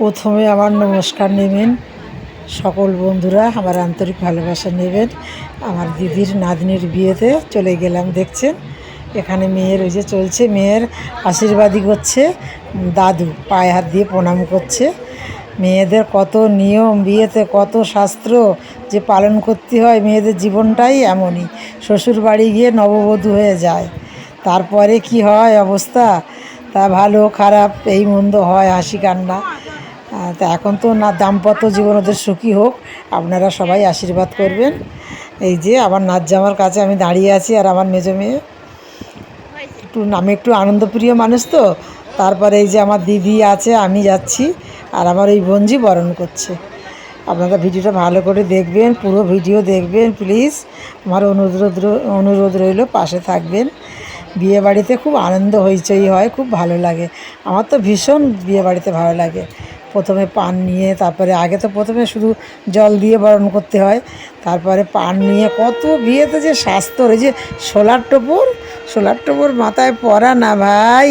প্রথমে আমার নমস্কার নেবেন। সকল বন্ধুরা আমার আন্তরিক ভালোবাসা নেবেন। আমার দিদির নাতনির বিয়েতে চলে গেলাম, দেখছেন? এখানে মেয়ের ওই যে চলছে। মেয়ের আশীর্বাদই করছে দাদু, পায়ে হাত দিয়ে প্রণাম করছে। মেয়েদের কত নিয়ম বিয়েতে, কত শাস্ত্র যে পালন করতে হয়, মেয়েদের জীবনটাই এমনই। শ্বশুর বাড়ি গিয়ে নববধূ হয়ে যায়। তারপরে কি হয় অবস্থা? তা ভালো, খারাপ, এই মন্দ হয় হাসি কান্না। তা এখন তো না, দাম্পত্য জীবন ওদের সুখী হোক, আপনারা সবাই আশীর্বাদ করবেন। এই যে আমার নাচ জামার কাছে আমি দাঁড়িয়ে আছি আর আমার মেজো মেয়ে। একটু আমি একটু আনন্দপ্রিয় মানুষ তো, তারপরে এই যে আমার দিদি আছে, আমি যাচ্ছি আর আমার এই বোনজি বরণ করছে। আপনারা ভিডিওটা ভালো করে দেখবেন, পুরো ভিডিও দেখবেন, প্লিজ। আমার অনুরোধ অনুরোধ রইল, পাশে থাকবেন। বিয়ে বাড়িতে খুব আনন্দ হইচই হয়, খুব ভালো লাগে। আমার তো ভীষণ বিয়ে বাড়িতে ভালো লাগে। প্রথমে পান নিয়ে, তারপরে আগে তো প্রথমে শুধু জল দিয়ে বরণ করতে হয়, তারপরে পান নিয়ে কত বিয়েতে যে স্বাস্থ্য এই যে সোলার টোপর সোলার টোপর মাথায় পরা না ভাই,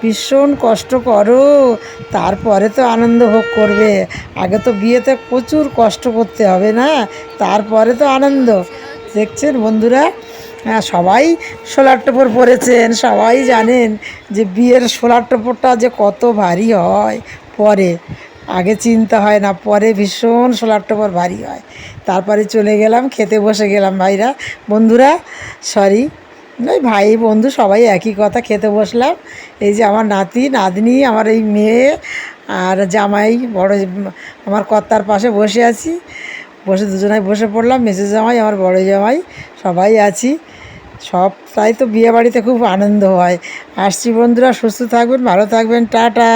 ভীষণ কষ্ট করো, তারপরে তো আনন্দ ভোগ করবে, আগে তো বিয়েতে প্রচুর কষ্ট করতে হবে না, তারপরে তো আনন্দ। দেখছেন বন্ধুরা হ্যাঁ সবাই সোলার টোপর পরেছেন, সবাই জানেন যে বিয়ের সোলার টোপরটা যে কত ভারী হয়, পরে। আগে চিন্তা হয় না, পরে ভীষণ সোলার টোপর ভারী হয়। তারপরে চলে গেলাম, খেতে বসে গেলাম ভাইরা। বন্ধুরা সরি ওই ভাই, বন্ধু, সবাই একই কথা, খেতে বসলাম। এই যে আমার নাতি, নাতনি, আমার এই মেয়ে আর জামাই, বড় আমার কর্তার পাশে বসে আছি। বসে দুজনায় বসে পড়লাম মেসেজ জামাই, আমার বড় জামাই, সবাই আছি। সব তাই তো বিয়ে বাড়িতে খুব আনন্দ হয়। আসছি বন্ধুরা, সুস্থ থাকবেন ভালো থাকবেন, টাটা।